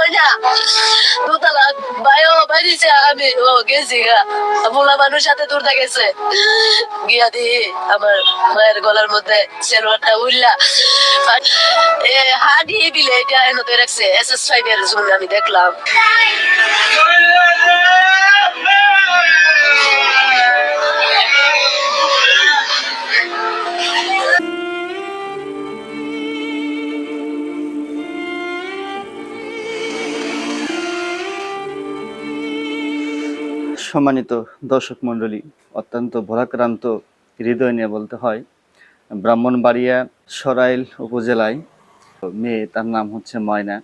ময়না, দোতলা বায়ো বাইরেছে, আমি, ও, গেছি গা। মানুষ সাথে দূরটা গেছে। গিয়া দি আমার মায়ের গলার মধ্যে সেলোয়ারটা এ, হাডি দিলে এটা এনে রাখছে এস এস এর জন্য আমি দেখলাম। সম্মানিত দর্শক মণ্ডলী, অত্যন্ত ভরাক্রান্ত হৃদয় নিয়ে বলতে হয়, ব্রাহ্মণবাড়িয়া সরাইল উপজেলায় মেয়ে, তার নাম হচ্ছে ময়না।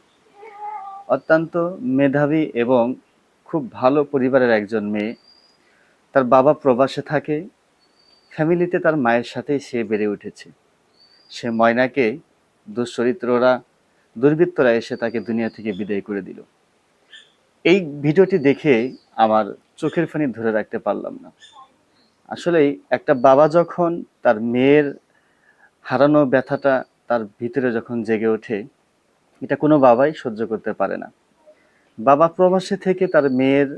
অত্যন্ত মেধাবী এবং খুব ভালো পরিবারের একজন মেয়ে। তার বাবা প্রবাসে থাকে, ফ্যামিলিতে তার মায়ের সাথেই সে বেড়ে উঠেছে। সে ময়নাকে দুশ্চরিত্ররা, দুর্বৃত্তরা এসে তাকে দুনিয়া থেকে বিদায় করে দিল। এই ভিডিওটি দেখে আমার চোখের ফানি ধরে রাখতে পারলাম না। আসলেই একটা বাবা যখন তার মেয়ের হারানো ব্যথাটা তার ভিতরে যখন জেগে ওঠে, এটা কোনো বাবাই সহ্য করতে পারে না। বাবা প্রবাসে থেকে তার মেয়ের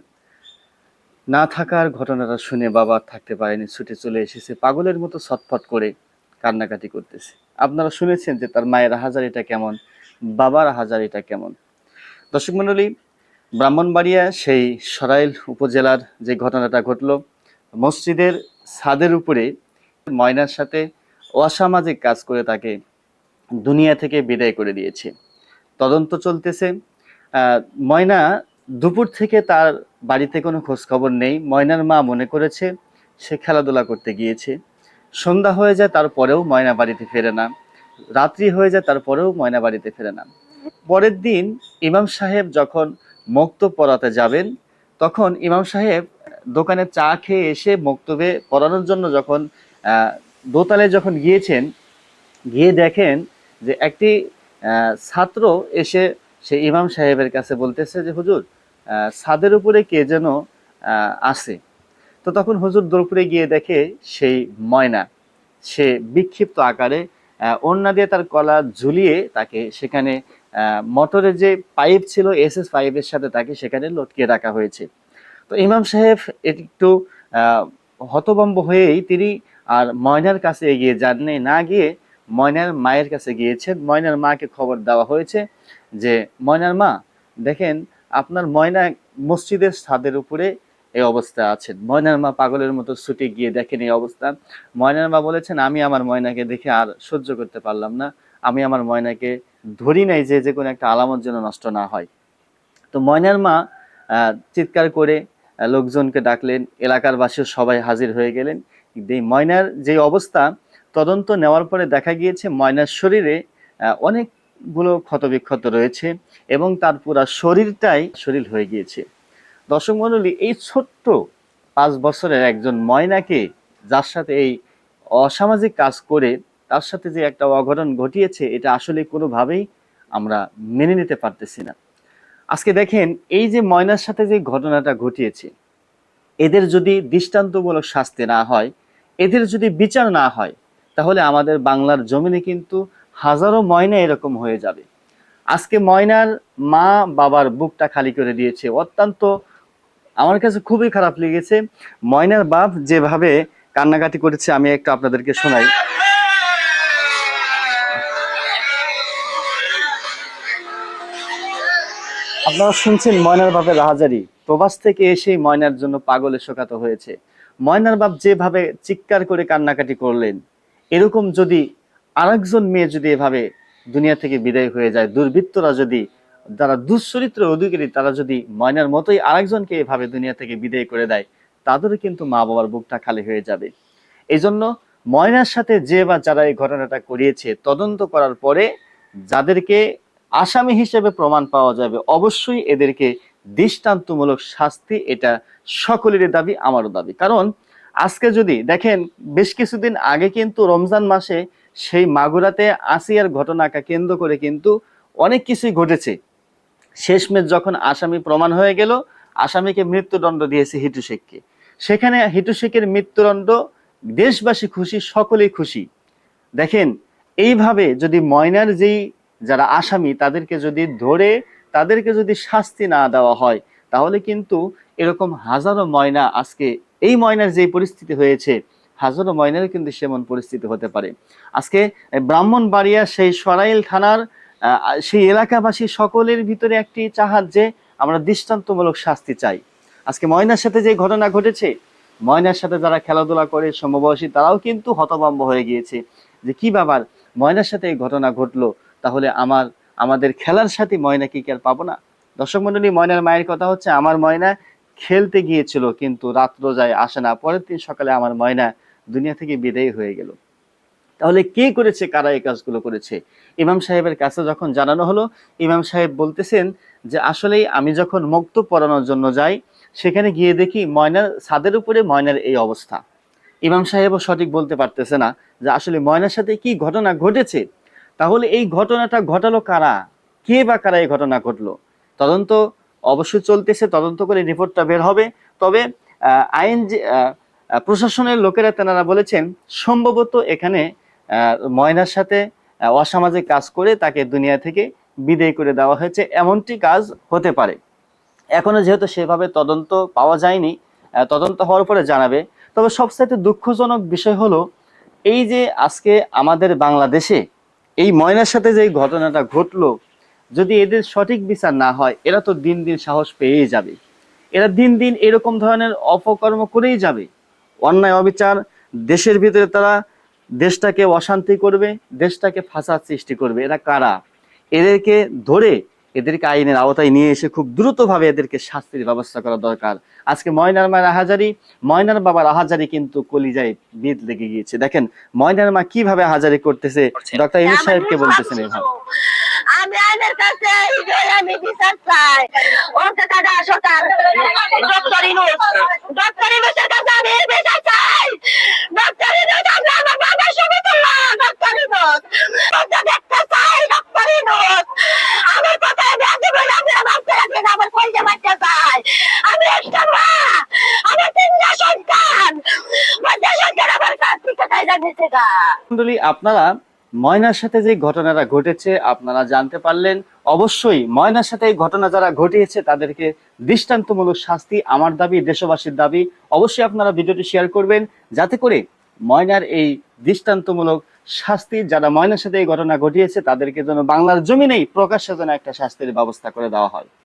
না থাকার ঘটনাটা শুনে বাবা থাকতে পারেনি, ছুটে চলে এসেছে, পাগলের মতো ছটফট করে কান্নাকাটি করতেছে। আপনারা শুনেছেন যে তার মায়ের হাজারিটা কেমন, বাবার হাজারিটা কেমন। দর্শক মণ্ডলী ব্রাহ্মণবাড়িয়া সেই সরাইল উপজেলার যে ঘটনাটা ঘটলো, মসজিদের ছাদের উপরে ময়নার সাথে অসামাজিক কাজ করে তাকে দুনিয়া থেকে বিদায় করে দিয়েছে। তদন্ত চলতেছে। ময়না দুপুর থেকে তার বাড়িতে কোনো খোঁজ খবর নেই। ময়নার মা মনে করেছে সে খেলাধুলা করতে গিয়েছে। সন্ধ্যা হয়ে যায়, তারপরেও ময়না বাড়িতে ফেরে না। রাত্রি হয়ে যায়, তারপরেও ময়না বাড়িতে ফেরে না। পরের দিন ইমাম সাহেব যখন মক্তব পড়াতে যাবেন। তখন ইমাম সাহেব দোকানে চা খেয়ে এসে মক্তবে পড়ানোর জন্য যখন আহ, দোতলায় যখন গিয়েছেন গিয়ে দেখেন যে একটি ছাত্র এসে সে ইমাম সাহেবের কাছে বলতেছে যে হুজুর ছাদের উপরে কে যেন আছে? তো তখন হুজুর দৌড়পুরে গিয়ে দেখে সেই ময়না সে বিক্ষিপ্ত আকারে ওড়না দিয়ে তার কলা ঝুলিয়ে তাকে সেখানে মোটরের যে পাইপ ছিল এস এস পাইপের সাথে তাকে সেখানে লটকিয়ে রাখা হয়েছে। তো ইমাম সাহেব একটু আহ, হতভম্ব হয়েই তিনি আর ময়নার কাছে এগিয়ে যাননি। না গিয়ে ময়নার মায়ের কাছে গিয়েছেন। ময়নার মাকে খবর দেওয়া হয়েছে যে ময়নার মা দেখেন আপনার ময়না মসজিদের ছাদের উপরে এই অবস্থা আছেন। ময়নার মা পাগলের মতো ছুটে গিয়ে দেখেন এই অবস্থা। ময়নার মা বলেছেন আমি আমার ময়নাকে দেখে আর সহ্য করতে পারলাম না। আমি আমার ময়নাকে ধরি নাই যে যে কোনো একটা আলামত যেন নষ্ট না হয়। তো ময়নার মা চিৎকার করে লোকজনকে ডাকলেন এলাকার বাসী সবাই হাজির হয়ে গেলেন। ময়নার যে অবস্থা, তদন্ত নেওয়ার পরে দেখা গিয়েছে ময়নার শরীরে অনেকগুলো ক্ষতবিক্ষত রয়েছে এবং তার পুরা শরীরটাই শরীর হয়ে গিয়েছে। দর্শক মণ্ডলী, এই ছোট্ট পাঁচ বছরের একজন ময়নাকে, যার সাথে এই অসামাজিক কাজ করে তার সাথে যে একটা অঘটন ঘটিয়েছে, এটা আসলে কোনোভাবেই আমরা মেনে নিতে পারতেছি না। আজকে দেখেন, এই যে ময়নার সাথে যে ঘটনাটা ঘটিয়েছে, এদের যদি দৃষ্টান্তমূলক শাস্তি না হয়, এদের যদি বিচার না হয়, তাহলে আমাদের বাংলার জমিনে কিন্তু হাজারো ময়না এরকম হয়ে যাবে। আজকে ময়নার মা বাবার বুকটা খালি করে দিয়েছে। অত্যন্ত আমার কাছে খুবই খারাপ লেগেছে। ময়নার বাপ যেভাবে কান্নাকাটি করেছে, আমি একটু আপনাদেরকে শোনাই। আপনারা শুনছেন ময়নার বাপের রাহাজারি। প্রবাস থেকে এসেই ময়নার জন্য পাগলে শোকাত হয়েছে। ময়নার বাপ যেভাবে চিৎকার করে কান্নাকাটি করলেন, এরকম যদি আরেকজন মেয়ে যদি এভাবে দুনিয়া থেকে বিদায় হয়ে যায়, দুর্বৃত্তরা যদি, যারা দুশ্চরিত্র অধিকারী, তারা যদি ময়নার মতোই আরেকজনকে এভাবে দুনিয়া থেকে বিদায় করে দেয়, তাদেরও কিন্তু মা বাবার বুকটা খালি হয়ে যাবে। এই জন্য ময়নার সাথে যে বা যারা এই ঘটনাটা করিয়েছে, তদন্ত করার পরে যাদেরকে আসামি হিসেবে প্রমাণ পাওয়া যাবে। অবশ্যই এদেরকে দৃষ্টান্তমূলক শাস্তি, এটা সকলেরই দাবি, আমারও দাবি। কারণ আজকে যদি, দেখেন, বেশ কিছুদিন আগে কিন্তু রমজান মাসে সেই মাগুরাতে আসিয়ার ঘটনাকে কেন্দ্র করে কিন্তু অনেক কিছুই ঘটেছে। শেষমেশ যখন আসামি প্রমাণ হয়ে গেল, আসামিকে মৃত্যুদণ্ড দিয়েছে হিটু শেখকে। সেখানে হিটু শেখের মৃত্যুদণ্ড দেশবাসী খুশি, সকলেই খুশি। দেখেন, এইভাবে যদি ময়নার যেই যারা আসামি, তাদেরকে যদি ধরে, তাদেরকে যদি শাস্তি না দেওয়া হয়, তাহলে কিন্তু এরকম হাজারো ময়না আজকে এই ময়নার যে পরিস্থিতি হয়েছে, হাজারো ময়নারও কিন্তু সেমন পরিস্থিতি হতে পারে। আজকে ব্রাহ্মণবাড়িয়া সেই সরাইল থানার সেই এলাকাবাসী সকলের ভিতরে একটি চাহাত যে আমরা দৃষ্টান্তমূলক শাস্তি চাই। আজকে ময়নার সাথে যে ঘটনা ঘটেছে, ময়নার সাথে যারা খেলাধুলা করে সমবয়সী, তারাও কিন্তু হতভম্ব হয়ে গিয়েছে। যে কি বাবার ময়নার সাথে এই ঘটনা ঘটলো তাহলে আমার, আমাদের খেলার সাথে ময়না কি আর পাবো না? দর্শক মন্ডলী ময়নার মায়ের কথা হচ্ছে, আমার ময়না খেলতে গিয়েছিল, কিন্তু রাত্র যায় আসে না। পরের দিন সকালে আমার ময়না দুনিয়া থেকে বিদায় হয়ে গেল। তাহলে কে করেছে, কারা এই কাজগুলো করেছে? ইমাম সাহেবের কাছে যখন জানানো হলো, ইমাম সাহেব বলতেছেন যে, আসলেই আমি যখন মুক্ত পড়ানোর জন্য যাই, সেখানে গিয়ে দেখি ময়নার ছাদের উপরে ময়নার এই অবস্থা। ইমাম সাহেবও সঠিক বলতে পারতেছে না যে, আসলে ময়নার সাথে কি ঘটনা ঘটেছে? তাহলে এই ঘটনাটা ঘটালো কারা? কে বা কারা এই ঘটনা ঘটলো? তদন্ত অবশ্যই চলতেছে, তদন্ত করে রিপোর্টটা বের হবে। তবে আইন প্রশাসনের লোকেরা তেনারা বলেছেন, সম্ভবত এখানে ময়নার সাথে অসামাজিক কাজ করে তাকে দুনিয়া থেকে বিদায় করে দেওয়া হয়েছে। এমনটি কাজ হতে পারে। এখনও যেহেতু সেভাবে তদন্ত পাওয়া যায়নি তদন্ত হওয়ার পরে জানাবে। তবে সবচাইতে দুঃখজনক বিষয় হলো, এই যে আজকে আমাদের বাংলাদেশে এই ময়নার সাথে যে ঘটনাটা ঘটলো, যদি এদের সঠিক বিচার না হয়, এরা তো দিন দিন সাহস পেয়েই যাবে। এরা দিন দিন এরকম ধরনের অপকর্ম করেই যাবে। অন্যায় অবিচার দেশের ভিতরে তারা দেশটাকে অশান্তি করবে, দেশটাকে ফাঁসার সৃষ্টি করবে। এরা কারা? এদেরকে ধরে এদেরকে আইনের আওতায় নিয়ে এসে খুব দ্রুতভাবে এদেরকে শাস্তির ব্যবস্থা করা দরকার। আজকে ময়নার মায়ের আহাজারি ময়নার বাবার আহাজারি কিন্তু কলিজায় বিদ লেগে গিয়েছে। দেখেন ময়নার মা কীভাবে আহাজারি করতেছে? ডক্টর ইউনুস সাহেবকে বলতেছেন এভাবে। আমি আইনের কাছে এই আমি বিচার চাই। ওকে দাদা সরকার ডক্টর ইনুস ডক্টর ইনুসের কাছে আমি বিচার চাই ডক্টর ইনুস আমরা আমার বাবার সঙ্গে তুললাম ডক্টর ইনুস ওকে দেখতে চাই ডক্টর ইনুস আমার কথা আমি আগে বলে আমি আমার ছেলেকে আমার চাই। আমি একটা মা আমার তিনটা সন্তান। বাচ্চা সন্তান আমার কাছ থেকে তাই জানিয়েছে গা। আপনারা ময়নার সাথে যে ঘটনাটা ঘটেছে, আপনারা জানতে পারলেন। অবশ্যই ময়নার সাথে এই ঘটনা যারা ঘটিয়েছে, তাদেরকে দৃষ্টান্তমূলক শাস্তি আমার দাবি, দেশবাসীর দাবি। অবশ্যই আপনারা ভিডিওটি শেয়ার করবেন, যাতে করে ময়নার এই দৃষ্টান্তমূলক শাস্তি, যারা ময়নার সাথে এই ঘটনা ঘটিয়েছে, তাদেরকে যেন বাংলার জমিনেই প্রকাশ্যে যেন একটা শাস্তির ব্যবস্থা করে দেওয়া হয়।